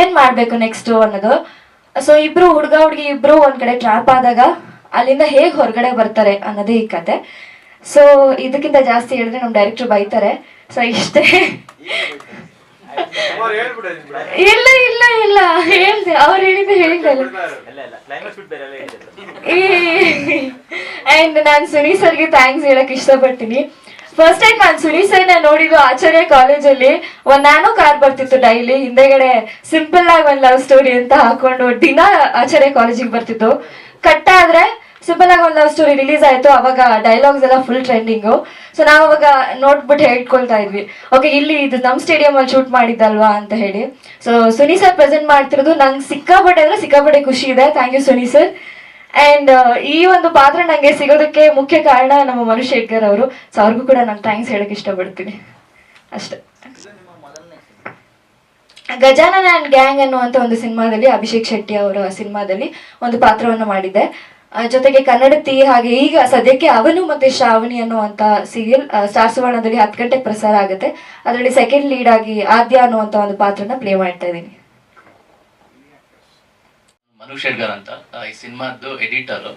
C: ಏನ್ ಮಾಡ್ಬೇಕು ನೆಕ್ಸ್ಟ್ ಅನ್ನೋದು. ಸೊ ಇಬ್ರು ಹುಡುಗ, ಹುಡುಗಿ ಇಬ್ರು ಒಂದ್ ಕಡೆ ಟ್ರ್ಯಾಪ್ ಆದಾಗ ಅಲ್ಲಿಂದ ಹೇಗ್ ಹೊರಗಡೆ ಬರ್ತಾರೆ ಅನ್ನೋದೇ ಈ ಕತೆ. ಸೊ ಇದಕ್ಕಿಂತ ಜಾಸ್ತಿ ಹೇಳಿದ್ರೆ ನಮ್ ಡೈರೆಕ್ಟರ್ ಬೈತಾರೆ. ಸೊ ಇಷ್ಟೇ. ಇಲ್ಲ ಇಲ್ಲ ಇಲ್ಲ. ಹೇಳ್ದೆ ಅವ್ರು ಹೇಳಿದ್ದು ಹೇಳಿದೆ ಅಂಡ್ ನಾನು ಸುನಿ ಸರ್ಗೆ ಥ್ಯಾಂಕ್ಸ್ ಹೇಳಕ್ ಇಷ್ಟಪಡ್ತೀನಿ. ಫಸ್ಟ್ ಟೈಮ್ ನಾನು ಸುನಿ ಸರ್ನ ನೋಡಿದ್ದು ಆಚಾರ್ಯ ಕಾಲೇಜಲ್ಲಿ ಒಂದ್ ನ್ಯಾನೋ ಕಾರ್ ಬರ್ತಿತ್ತು ಡೈಲಿ ಹಿಂದೆಗಡೆ ಸಿಂಪಲ್ ಆಗಿ ಒಂದ್ ಲವ್ ಸ್ಟೋರಿ ಅಂತ ಹಾಕೊಂಡು ದಿನ ಆಚಾರ್ಯ ಕಾಲೇಜಿಗೆ ಬರ್ತಿತ್ತು ಕಟ್ಟಾದ್ರೆ ಆದ್ರೆ ಸಿಂಪಲ್ ಆಗಿ ಒಂದು ಸ್ಟೋರಿ ರಿಲೀಸ್ ಆಯ್ತು, ಅವಾಗ ಡೈಲಾಗ್ಸ್ ಎಲ್ಲ ಫುಲ್ ಟ್ರೆಂಡಿಂಗು ಸೊ ನಾವು ಅವಾಗ ನೋಡ್ಬಿಟ್ಟು ಹೇಳ್ಕೊಳ್ತಾ ಇದ್ವಿ. ಓಕೆ ಇಲ್ಲಿ ಇದು ನಮ್ಮ ಸ್ಟೇಡಿಯಂ ಅಲ್ಲಿ ಶೂಟ್ ಮಾಡಿದ್ದಲ್ವಾ ಅಂತ ಹೇಳಿ. ಸೊ ಸುನಿ ಸರ್ ಪ್ರೆಸೆಂಟ್ ಮಾಡ್ತಿರೋದು ನಂಗೆ ಸಿಕ್ಕಾಪಟ್ಟೆ ಅಂದ್ರೆ ಸಿಕ್ಕಾಪಟ್ಟೆ ಖುಷಿ ಇದೆ. Thank you Suni sir and ಈ ಒಂದು ಪಾತ್ರ ನಂಗೆ ಸಿಗೋದಕ್ಕೆ ಮುಖ್ಯ ಕಾರಣ ನಮ್ಮ ಮನು ಶೇಖರ್ ಅವರು. ಸೊ ಅವ್ರಿಗೂ ಕೂಡ ನಾನು ಥ್ಯಾಂಕ್ಸ್ ಹೇಳಕ್ ಇಷ್ಟಪಡ್ತೀನಿ. ಅಷ್ಟೇ. ಗಜಾನನ ಅಂಡ್ ಗ್ಯಾಂಗ್ ಅನ್ನುವಂತ ಒಂದು ಸಿನಿಮಾದಲ್ಲಿ ಅಭಿಷೇಕ್ ಶೆಟ್ಟಿ ಅವರ ಸಿನಿಮಾದಲ್ಲಿ ಒಂದು ಪಾತ್ರವನ್ನು ಮಾಡಿದ್ದೆ. ಜೊತೆಗೆ ಕನ್ನಡತಿ ಹಾಗೆ ಈಗ ಸದ್ಯಕ್ಕೆ ಅವನು ಮತ್ತೆ ಶ್ರಾವಣಿ ಅನ್ನುವಂತ ಸೀರಿಯಲ್ ಸ್ಟಾರ್ ಸುವರ್ಣದಲ್ಲಿ ಹತ್ತು ಗಂಟೆಗೆ ಪ್ರಸಾರ ಆಗುತ್ತೆ. ಅದರಲ್ಲಿ ಸೆಕೆಂಡ್ ಲೀಡ್ ಆಗಿ ಆದ್ಯ ಅನ್ನುವಂತ ಒಂದು ಪಾತ್ರನ ಪ್ಲೇ ಮಾಡ್ತಾ ಇದ್ದೀನಿ.
D: ಮನು ಶೆಡ್ಗರ್ ಅಂತ ಈ ಸಿನಿಮಾದ್ದು ಎಡಿಟರು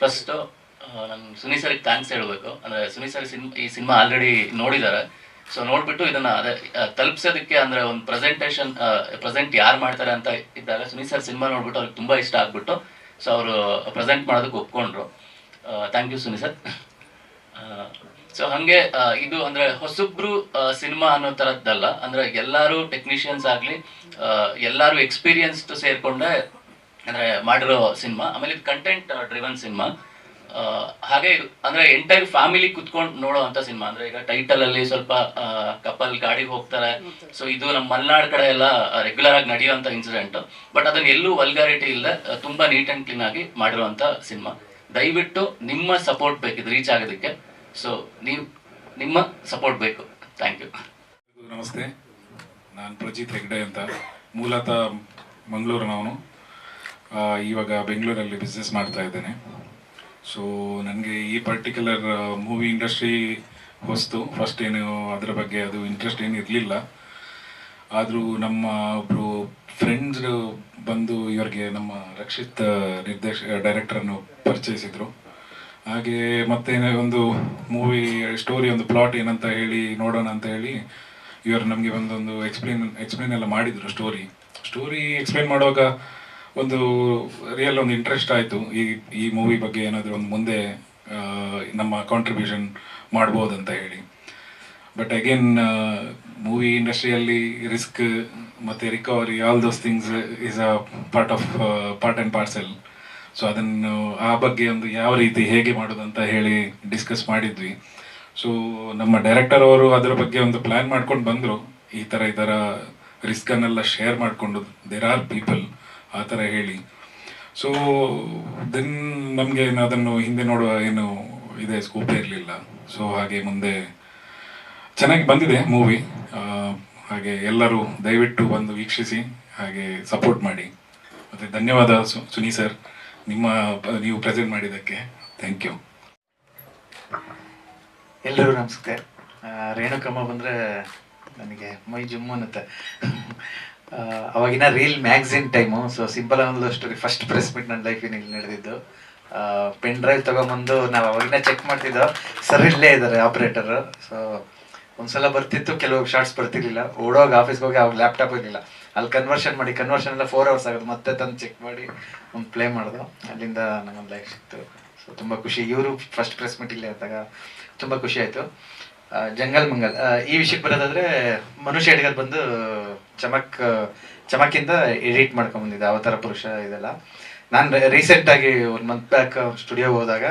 D: ಫಸ್ಟ್ ನಾನು ಸುನಿ ಸರ್ಗೆ ಥ್ಯಾಂಕ್ಸ್ ಹೇಳಬೇಕು. ಅಂದ್ರೆ ಸುನಿ ಸರ್ ಈ ಸಿನಿಮಾ ಆಲ್ರೆಡಿ ನೋಡಿದ್ದಾರೆ. ಸೊ ನೋಡ್ಬಿಟ್ಟು ಇದನ್ನ ಅದೇ ತಲುಪಿಸೋದಕ್ಕೆ ಅಂದರೆ ಒಂದು ಪ್ರೆಸೆಂಟೇಷನ್ ಪ್ರೆಸೆಂಟ್ ಯಾರು ಮಾಡ್ತಾರೆ ಅಂತ ಇದ್ದಾಗ ಸುನಿ ಸರ್ ಸಿನಿಮಾ ನೋಡ್ಬಿಟ್ಟು ಅವ್ರಿಗೆ ತುಂಬಾ ಇಷ್ಟ ಆಗ್ಬಿಟ್ಟು ಸೊ ಅವರು ಪ್ರೆಸೆಂಟ್ ಮಾಡೋದಕ್ಕೆ ಒಪ್ಕೊಂಡ್ರು. Thank you Suni sir. So ಹಂಗೆ ಇದು ಅಂದ್ರೆ ಹೊಸಬ್ರು ಸಿನಿಮಾ ಅನ್ನೋ ತರದ್ದಲ್ಲ. ಅಂದ್ರೆ ಎಲ್ಲಾರು ಟೆಕ್ನಿಷಿಯನ್ಸ್ ಆಗ್ಲಿ ಎಲ್ಲರೂ ಎಕ್ಸ್ಪೀರಿಯನ್ಸ್ಡ್ ಸೇರ್ಕೊಂಡೆ ಅಂದ್ರೆ ಮಾಡಿರೋ ಸಿನಿಮಾ ಆಮೇಲೆ ಇದು ಕಂಟೆಂಟ್ ಡ್ರಿವನ್ ಸಿನಿಮಾ ಹಾಗೆ ಅಂದ್ರೆ ಎಂಟೈರ್ ಫ್ಯಾಮಿಲಿ ಕುತ್ಕೊಂಡು ನೋಡೋ ಅಂತ ಸಿನಿಮಾ. ಅಂದ್ರೆ ಈಗ ಟೈಟಲ್ ಅಲ್ಲಿ ಸ್ವಲ್ಪ ಕಪಲ್ ಗಾಡಿಗೆ ಹೋಗ್ತಾರೆ. ಸೊ ಇದು ನಮ್ಮ ಮಲೆನಾಡ್ ಕಡೆ ಎಲ್ಲ ರೆಗ್ಯುಲರ್ ಆಗಿ ನಡೆಯುವಂತ ಇನ್ಸಿಡೆಂಟ್ ಬಟ್ ಅದನ್ನ ಎಲ್ಲೂ ವಲ್ಗಾರಿಟಿ ಇಲ್ಲ ತುಂಬಾ ನೀಟ್ ಅಂಡ್ ಕ್ಲೀನ್ ಆಗಿ ಮಾಡಿರುವಂತ ಸಿನಿಮಾ. ದಯವಿಟ್ಟು ನಿಮ್ಮ ಸಪೋರ್ಟ್ ಬೇಕು ಇದು ರೀಚ್ ಆಗೋದಕ್ಕೆ. ಸೊ ನೀವು ನಿಮ್ಮ ಸಪೋರ್ಟ್ ಬೇಕು. ಥ್ಯಾಂಕ್ ಯು
E: ನಮಸ್ತೆ. ನಾನು ಪ್ರಜಿತ್ ಹೆಗ್ಡೆ ಅಂತ. ಮೂಲತಃ ಮಂಗಳೂರು ನಾನು ಇವಾಗ ಬೆಂಗಳೂರಲ್ಲಿ ಬಿಸ್ನೆಸ್ ಮಾಡ್ತಾ ಇದ್ದೇನೆ. ಸೊ ನನಗೆ ಈ ಪರ್ಟಿಕ್ಯುಲರ್ ಮೂವಿ ಇಂಡಸ್ಟ್ರಿ ಹೊಸ್ತು. ಫಸ್ಟ್ ಏನು ಅದರ ಬಗ್ಗೆ ಅದು ಇಂಟ್ರೆಸ್ಟ್ ಏನು ಇರಲಿಲ್ಲ. ಆದರೂ ನಮ್ಮ ಒಬ್ಬರು ಫ್ರೆಂಡ್ಸ್ ಬಂದು ಇವರಿಗೆ ನಮ್ಮ ರಕ್ಷಿತ್ ನಿರ್ದೇಶ ಡೈರೆಕ್ಟರನ್ನು ಪರಿಚಯಿಸಿದರು. ಹಾಗೆ ಮತ್ತೆ ಒಂದು ಮೂವಿ ಸ್ಟೋರಿ ಒಂದು ಪ್ಲಾಟ್ ಏನಂತ ಹೇಳಿ, ನೋಡೋಣ ಅಂತ ಹೇಳಿ ಇವರು ನಮಗೆ ಒಂದೊಂದು ಎಕ್ಸ್ಪ್ಲೇನ್ ಎಕ್ಸ್ಪ್ಲೇನ್ ಎಲ್ಲ ಮಾಡಿದರು ಸ್ಟೋರಿ ಸ್ಟೋರಿ ಎಕ್ಸ್ಪ್ಲೇನ್ ಮಾಡುವಾಗ ಒಂದು ರಿಯಲ್ ಒಂದು ಇಂಟ್ರೆಸ್ಟ್ ಆಯಿತು. ಈ ಈ ಮೂವಿ ಬಗ್ಗೆ ಏನಾದರೂ ಒಂದು ಮುಂದೆ ನಮ್ಮ ಕಾಂಟ್ರಿಬ್ಯೂಷನ್ ಅಂತ ಹೇಳಿ. ಬಟ್ ಅಗೇನ್ ಮೂವಿ ಇಂಡಸ್ಟ್ರಿಯಲ್ಲಿ ರಿಸ್ಕ್ ಮತ್ತು recovery all those things is a part of part and parcel so ಅದನ್ನು, ಆ ಬಗ್ಗೆ ಒಂದು ಯಾವ ರೀತಿ ಹೇಗೆ ಮಾಡೋದಂತ ಹೇಳಿ ಡಿಸ್ಕಸ್ ಮಾಡಿದ್ವಿ. ಸೊ ನಮ್ಮ ಡೈರೆಕ್ಟರ್ ಅವರು ಅದರ ಬಗ್ಗೆ ಒಂದು ಪ್ಲ್ಯಾನ್ ಮಾಡ್ಕೊಂಡು ಬಂದರು. ಈ ಥರ ಈ ಥರ ರಿಸ್ಕನ್ನೆಲ್ಲ ಶೇರ್ ಮಾಡಿಕೊಂಡು ದೇರ್ ಆರ್ ಪೀಪಲ್ ಆ ಥರ ಹೇಳಿ. ಸೊ ದೆನ್ ನಮಗೆ ಅದನ್ನು ಹಿಂದೆ ನೋಡುವ ಏನು ಇದೆ ಸ್ಕೋಪ್ ಇರಲಿಲ್ಲ. ಸೊ ಹಾಗೆ ಮುಂದೆ ಚೆನ್ನಾಗಿ ಬಂದಿದೆ ಮೂವಿ ಹಾಗೆ ಎಲ್ಲರೂ ದಯವಿಟ್ಟು ಬಂದು ವೀಕ್ಷಿಸಿ, ಹಾಗೆ ಸಪೋರ್ಟ್ ಮಾಡಿ. ಮತ್ತು ಧನ್ಯವಾದ ಸುನಿ ಸರ್. ನಿಮ್ಮ, ನೀವು ಪ್ರೆಸೆಂಟ್ ಮಾಡಿದ್ದಕ್ಕೆ ಥ್ಯಾಂಕ್ ಯು
F: ಎಲ್ಲರೂ ನಮಸ್ಕಾರ. ರೇಣುಕಮ್ಮ ಬಂದರೆ ನನಗೆ ಮೈ ಜುಮ್ಮು ಅನ್ನುತ್ತೆ ಅವಾಗಿನ reel magazine time so simple ಒಂದು ಸ್ಟೋರಿ ಫಸ್ಟ್ ಪ್ರೆಸ್ ಮೀಟ್ ನನ್ನ ಲೈಫಿನಲ್ಲಿ ನಡೆದಿದ್ದು. ಪೆನ್ ಡ್ರೈವ್ ತೊಗೊಂಬಂದು ನಾವು ಅವಾಗಿನ ಚೆಕ್ ಮಾಡ್ತಿದ್ದೋ, ಸರ್ ಇಲ್ಲೇ ಇದ್ದಾರೆ ಆಪ್ರೇಟರು ಸೊ ಒಂದ್ಸಲ ಬರ್ತಿತ್ತು, ಕೆಲವು ಶಾರ್ಟ್ಸ್ ಬರ್ತಿರ್ಲಿಲ್ಲ. ಓಡೋಗಿ ಆಫೀಸ್ಗೆ ಹೋಗಿ ಅವಾಗ ಲ್ಯಾಪ್ಟಾಪ್ ಇರಲಿಲ್ಲ. ಅಲ್ಲಿ ಕನ್ವರ್ಷನ್ ಮಾಡಿ ಕನ್ವರ್ಷನ್ ಎಲ್ಲ ಫೋರ್ ಅವರ್ಸ್ ಆಗೋದು. ಮತ್ತೆ ತಂದು ಚೆಕ್ ಮಾಡಿ, ಒಂದು ಪ್ಲೇ ಮಾಡೋದು. ಅಲ್ಲಿಂದ ನಮ್ಮೊಂದು ಲೈಫ್ ಸಿಕ್ತು. ಸೊ ತುಂಬ ಖುಷಿ. ಇವರು ಫಸ್ಟ್ ಪ್ರೆಸ್ ಮೀಟ್ ಇಲ್ಲೇ ಆದಾಗ ತುಂಬ ಖುಷಿ ಆಯಿತು. ಜಂಗಲ್ ಮಂಗಲ್. ಈ ವಿಷಯಕ್ಕೆ ಬರೋದಾದ್ರೆ ಮನುಷ್ಯ ಅಡಿಗರ್ ಬಂದು ಚಮಕ್, ಚಮಕಿಂದ ಎಡಿಟ್ ಮಾಡ್ಕೊಂಡ್ ಬಂದಿದ್ದೆ ಅವತಾರ ಪುರುಷ ಇದೆಲ್ಲ. ನಾನು ರೀಸೆಂಟಾಗಿ ಒಂದು ಮಂತ್ ಬ್ಯಾಕ್ ಸ್ಟುಡಿಯೋ ಹೋದಾಗ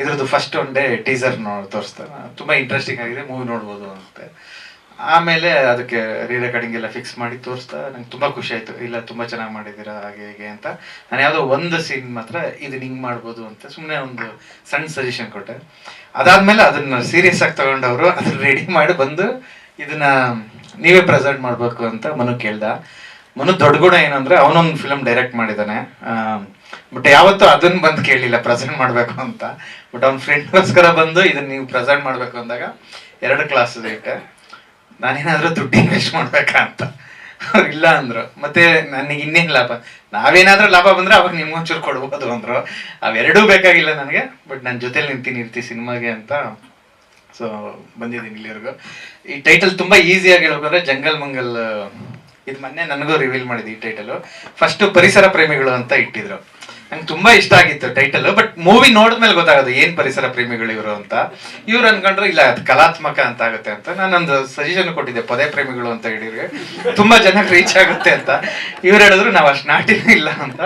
F: ಇದ್ರದ್ದು ಫಸ್ಟ್ ಒನ್ ಡೇ ಟೀಸರ್ ನೋ ತೋರಿಸ್ತಾರೆ ತುಂಬ ಇಂಟ್ರೆಸ್ಟಿಂಗ್ ಆಗಿದೆ ಮೂವಿ ನೋಡ್ಬೋದು ಅಂತೆ. ಆಮೇಲೆ ಅದಕ್ಕೆ ರೀ ರೆಕಾರ್ಡಿಂಗ್ ಎಲ್ಲ ಫಿಕ್ಸ್ ಮಾಡಿ ತೋರಿಸ್ತಾ ನಂಗೆ ತುಂಬ ಖುಷಿ ಆಯಿತು. ಇಲ್ಲ, ತುಂಬ ಚೆನ್ನಾಗಿ ಮಾಡಿದ್ದೀರಾ, ಹಾಗೆ, ಹೀಗೆ ಅಂತ. ನಾನು ಯಾವುದೋ ಒಂದು ಸೀನ್ ಮಾತ್ರ ಇದನ್ನ ಹಿಂಗೆ ಮಾಡ್ಬೋದು ಅಂತ ಸುಮ್ಮನೆ ಒಂದು ಸಣ್ಣ ಸಜೆಷನ್ ಕೊಟ್ಟೆ. ಅದಾದಮೇಲೆ ಅದನ್ನ ಸೀರಿಯಸ್ ಆಗಿ ತಗೊಂಡವರು ಅದನ್ನ ರೆಡಿ ಮಾಡಿ ಬಂದು ಇದನ್ನ ನೀವೇ ಪ್ರೆಸೆಂಟ್ ಮಾಡಬೇಕು ಅಂತ ಮನು ಕೇಳ್ದ. ಮನು ದೊಡ್ಡ ಗುಣ ಏನಂದ್ರೆ ಅವನೊಂದು ಫಿಲಮ್ ಡೈರೆಕ್ಟ್ ಮಾಡಿದ್ದಾನೆ ಬಟ್ ಯಾವತ್ತೂ ಅದನ್ನ ಬಂದು ಕೇಳಿಲ್ಲ ಪ್ರೆಸೆಂಟ್ ಮಾಡಬೇಕು ಅಂತ. ಬಟ್ ಅವ್ನ ಫ್ರೆಂಡ್ಗೋಸ್ಕರ ಬಂದು ಇದನ್ನ ನೀವು ಪ್ರೆಸೆಂಟ್ ಮಾಡಬೇಕು ಅಂದಾಗ ಎರಡು ಕ್ಲಾಸ್ ಇಟ್ಟೆ ನಾನೇನಾದ್ರೂ ದುಡ್ಡು ಇನ್ವೆಸ್ಟ್ ಮಾಡ್ಬೇಕಾ ಅಂತ. ಅವ್ರು ಇಲ್ಲ ಅಂದ್ರು. ಮತ್ತೆ ನನಗೆ ಇನ್ನೇನು ಲಾಭ? ನಾವೇನಾದ್ರೂ ಲಾಭ ಬಂದ್ರೆ ಅವಾಗ ನಿಮ್ಗೊಂಚೂರು ಕೊಡ್ಬೋದು ಅಂದ್ರು. ಅವೆರಡೂ ಬೇಕಾಗಿಲ್ಲ ನನಗೆ, ಬಟ್ ನನ್ನ ಜೊತೆಲಿ ನಿಂತೀನಿ ಇರ್ತಿ ಸಿನಿಮಾಗೆ ಅಂತ ಸೊ ಬಂದಿದ್ದೀನಿ ಇಲ್ಲಿವರೆಗೂ. ಈ ಟೈಟಲ್ ತುಂಬಾ ಈಸಿಯಾಗಿ ಹೇಳ್ಬೇಕಂದ್ರೆ ಜಂಗಲ್ ಮಂಗಲ್, ಇದು ಮೊನ್ನೆ ನನಗೂ ರಿವೀಲ್ ಮಾಡಿದೆ ಈ ಟೈಟಲು ಫಸ್ಟು ಪರಿಸರ ಪ್ರೇಮಿಗಳು ಅಂತ ಇಟ್ಟಿದ್ರು. ನಂಗೆ ತುಂಬಾ ಇಷ್ಟ ಆಗಿತ್ತು ಟೈಟಲ್ ಬಟ್ ಮೂವಿ ನೋಡಿದ್ಮೇಲೆ ಗೊತ್ತಾಗೋದು ಏನ್ ಪರಿಸರ ಪ್ರೇಮಿಗಳು ಇವರು ಅಂತ. ಇವ್ರು ಅನ್ಕೊಂಡ್ರೆ, ಇಲ್ಲ, ಅದು ಕಲಾತ್ಮಕ ಅಂತ ಆಗುತ್ತೆ ಅಂತ. ನಾನೊಂದು ಸಜೆಷನ್ ಕೊಟ್ಟಿದ್ದೆ, ಪದೇ ಪ್ರೇಮಿಗಳು ಅಂತ ಹೇಳಿದ್ರೆ. ತುಂಬಾ ಜನಕ್ಕೆ ರೀಚ್ ಆಗುತ್ತೆ ಅಂತ. ಇವ್ರು ಹೇಳಿದ್ರು, ನಾವು ಅಷ್ಟು ನಾಟಿನೂ ಇಲ್ಲ ಅಂತ.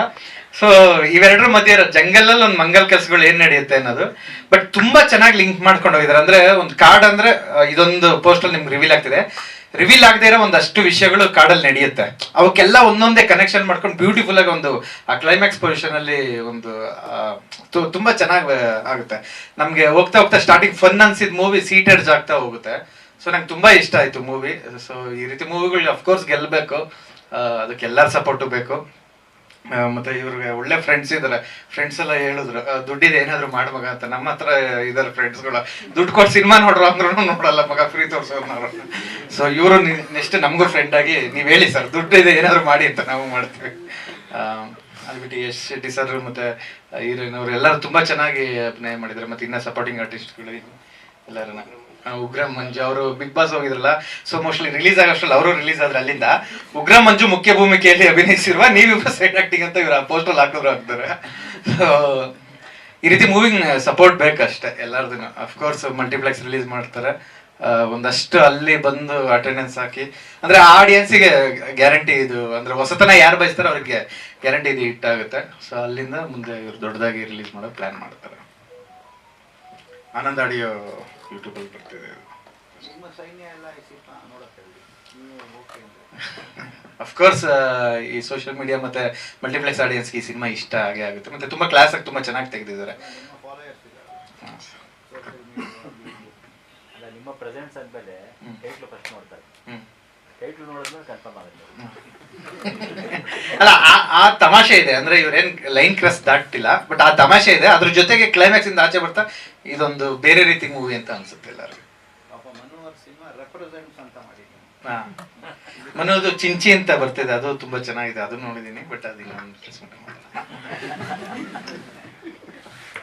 F: ಸೊ ಇವೆರಡರ ಮಧ್ಯೆ ಜಂಗಲ್ ಅಲ್ಲಿ ಒಂದು ಮಂಗಲ್ ಕೆಲಸಗಳು ಏನ್ ನಡೆಯುತ್ತೆ ಅನ್ನೋದು. ಬಟ್ ತುಂಬಾ ಚೆನ್ನಾಗಿ ಲಿಂಕ್ ಮಾಡ್ಕೊಂಡು ಹೋಗಿದಾರೆ. ಅಂದ್ರೆ, ಒಂದು ಕಾರ್ಡ್ ಅಂದ್ರೆ ಇದೊಂದು ಇದೊಂದು ಅಲ್ಲಿ ನಿಮ್ಗೆ ರಿವೀಲ್ ಆಗ್ತಿದೆ. ರಿವೀಲ್ ಆಗದೆ ಇರೋ ಒಂದಷ್ಟು ವಿಷಯಗಳು ಕಾಡಲ್ಲಿ ನಡೆಯುತ್ತೆ. ಅವಕ್ಕೆಲ್ಲ ಒಂದೊಂದೇ ಕನೆಕ್ಷನ್ ಮಾಡ್ಕೊಂಡು ಬ್ಯೂಟಿಫುಲ್ ಆಗಿ ಒಂದು ಆ ಕ್ಲೈಮ್ಯಾಕ್ಸ್ ಪೊಸಿಷನ್ ಅಲ್ಲಿ ಒಂದು ತುಂಬಾ ಚೆನ್ನಾಗಿ ಆಗುತ್ತೆ. ನಮ್ಗೆ ಹೋಗ್ತಾ ಹೋಗ್ತಾ ಸ್ಟಾರ್ಟಿಂಗ್ ಫನ್ ಅನ್ಸಿದ ಮೂವಿ ಸೀಟೆಡ್ಸ್ ಆಗ್ತಾ ಹೋಗುತ್ತೆ. ಸೊ ನಂಗೆ ತುಂಬಾ ಇಷ್ಟ ಆಯ್ತು ಮೂವಿ ಸೊ ಈ ರೀತಿ ಮೂವಿಗಳು ಅಫ್ಕೋರ್ಸ್ ಗೆಲ್ಬೇಕು. ಆ, ಅದಕ್ಕೆ ಎಲ್ಲರ ಸಪೋರ್ಟು ಬೇಕು. ಮತ್ತೆ ಇವ್ರಿಗೆ ಒಳ್ಳೆ ಫ್ರೆಂಡ್ಸ್ ಇದಾರೆ ಫ್ರೆಂಡ್ಸ್ ಎಲ್ಲ ಹೇಳಿದ್ರು ದುಡ್ಡಿದೆ, ಏನಾದ್ರು ಮಾಡ್ಬೇಕ ಅಂತ. ನಮ್ಮ ಹತ್ರ ಇದಾರೆ ಫ್ರೆಂಡ್ಸ್ಗಳು ದುಡ್ಡು ಕೊಟ್ಟು ಸಿನಿಮಾ ನೋಡ್ರು ಅಂದ್ರೂ ನೋಡಲ್ಲ, ಮಗ ಫ್ರೀ ತೋರ್ಸೋರು ಸೊ ಇವರು ನೆಕ್ಸ್ಟ್ ನಮಗೂ ಫ್ರೆಂಡ್ ಆಗಿ, ನೀವು ಹೇಳಿ ಸರ್ ದುಡ್ಡು ಇದೆ ಏನಾದ್ರು ಮಾಡಿ ಅಂತ ನಾವು ಮಾಡ್ತೀವಿ. ಅದು ಬಿಟ್ಟು ಯಶ್ ಶೆಟ್ಟಿ ಸರ್ ಮತ್ತೆ ಹೀರೋಯಿನ್ ಅವರು ಎಲ್ಲರೂ ತುಂಬಾ ಚೆನ್ನಾಗಿ ಅಭಿನಯ ಮಾಡಿದ್ರು ಮತ್ತೆ ಇನ್ನ ಸಪೋರ್ಟಿಂಗ್ ಆರ್ಟಿಸ್ಟ್ಗಳು ಎಲ್ಲರನ್ನ ಉಗ್ರ ಮಂಜು, ಅವರು ಬಿಗ್ ಬಾಸ್ ಹೋಗಿದ್ರಲ್ಲ ಸೊ ಮೋಸ್ಟ್ಲಿ ರಿಲೀಸ್ ಆಗೋಷ್ಟ್ರಲ್ಲಿ ಅವರು ರಿಲೀಸ್ ಆದ್ರೆ ಅಲ್ಲಿಂದ, ಉಗ್ರ ಮಂಜು ಮುಖ್ಯ ಭೂಮಿಕೆಯಲ್ಲಿ ಅಭಿನಯಿಸಿರುವ ನೀವಿಬ್ಬರು ಸೈಡ್ ಆಕ್ಟಿಂಗ್ ಅಂತ ಇವ್ರ ಪೋಸ್ಟಲ್ ಹಾಕಿದ್ರು ಹಾಕ್ತಾರೆ. ಸೊ ಈ ರೀತಿ ಮೂವಿಂಗ್ ಸಪೋರ್ಟ್ ಬೇಕಷ್ಟೇ ಎಲ್ಲರದು ಅಫ್ಕೋರ್ಸ್ ಮಲ್ಟಿಪ್ಲೆಕ್ಸ್ ರಿಲೀಸ್ ಮಾಡ್ತಾರೆ. ಒಂದಷ್ಟು ಅಲ್ಲಿ ಬಂದು ಅಟೆಂಡೆನ್ಸ್ ಹಾಕಿ, ಅಂದ್ರೆ ಆ ಆಡಿಯನ್ಸಿಗೆ ಗ್ಯಾರಂಟಿ ಇದು, ಅಂದ್ರೆ ಹೊಸತನ ಯಾರು ಬಯಸ್ತಾರೆ ಅವ್ರಿಗೆ ಗ್ಯಾರಂಟಿ ಇದು ಹಿಟ್ ಆಗುತ್ತೆ ಸೊ ಅಲ್ಲಿಂದ ಮುಂದೆ ಇವ್ರು ದೊಡ್ಡದಾಗಿ ರಿಲೀಸ್ ಮಾಡೋ ಪ್ಲಾನ್ ಮಾಡ್ತಾರೆ. ಆನಂದ್ ಆಡಿಯೋ ಯೂಟ್ಯೂಬಲ್ಲಿ ಬರ್ತಿದೆ ಅಫ್ಕೋರ್ಸ್ ಈ ಸೋಷಿಯಲ್ ಮೀಡಿಯಾ ಮತ್ತೆ ಮಲ್ಟಿಪ್ಲೆಕ್ಸ್ ಆಡಿಯನ್ಸ್ಗೆ ಈ ಸಿನಿಮಾ ಇಷ್ಟ ಆಗೇ ಆಗುತ್ತೆ. ಮತ್ತೆ ತುಂಬಾ ಕ್ಲಾಸ್ ಆಗಿ ತುಂಬಾ ಚೆನ್ನಾಗಿ ತೆಗೆದಿದ್ದಾರೆ.
G: ಅಲ್ಲ ನಿಮ್ಮ ಪ್ರೆಸೆನ್ಸ್ ಅಂದ್ಮೇಲೆ ಹೇಗೆ ಫಸ್ಟ್ ನೋಡ್ತಾರೆ. ಟೈಟ್ಲು ನೋಡಿದ್ಮೇಲೆ ಕನ್ಫರ್ಮ್ ಆಗುತ್ತೆ
F: ಅಲ್ಲ ಆ- ಆ ತಮಾಷೆ ಇದೆ. ಅಂದ್ರೆ ಇವ್ರೇನ್ ಲೈನ್ ಕ್ರಸ್ ದಾಟಿಲ್ಲ. ಬಟ್ ಆ ತಮಾಷೆ ಇದೆ. ಅದ್ರ ಜೊತೆಗೆ ಕ್ಲೈಮ್ಯಾಕ್ಸ್ ಇಂದ ಆಚೆ ಬರ್ತಾ ಇದೊಂದು ಬೇರೆ ರೀತಿ ಮೂವಿ ಅಂತ ಅನ್ಸುತ್ತೆ ಎಲ್ಲರಿಗೂ. ಹಾ. ಮನೋದು ಚಿಂಚಿ ಅಂತ ಬರ್ತಿದೆ. ಅದು ತುಂಬಾ ಚೆನ್ನಾಗಿದೆ. ಅದು ನೋಡಿದೀನಿ ಬಟ್ ಅದು ಇನ್ನೊಂದು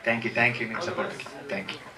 F: ಥ್ಯಾಂಕ್ ಯು ಥ್ಯಾಂಕ್ ಯು ನಿಮ್ಮ ಸಪೋರ್ಟ್ ಥ್ಯಾಂಕ್ ಯು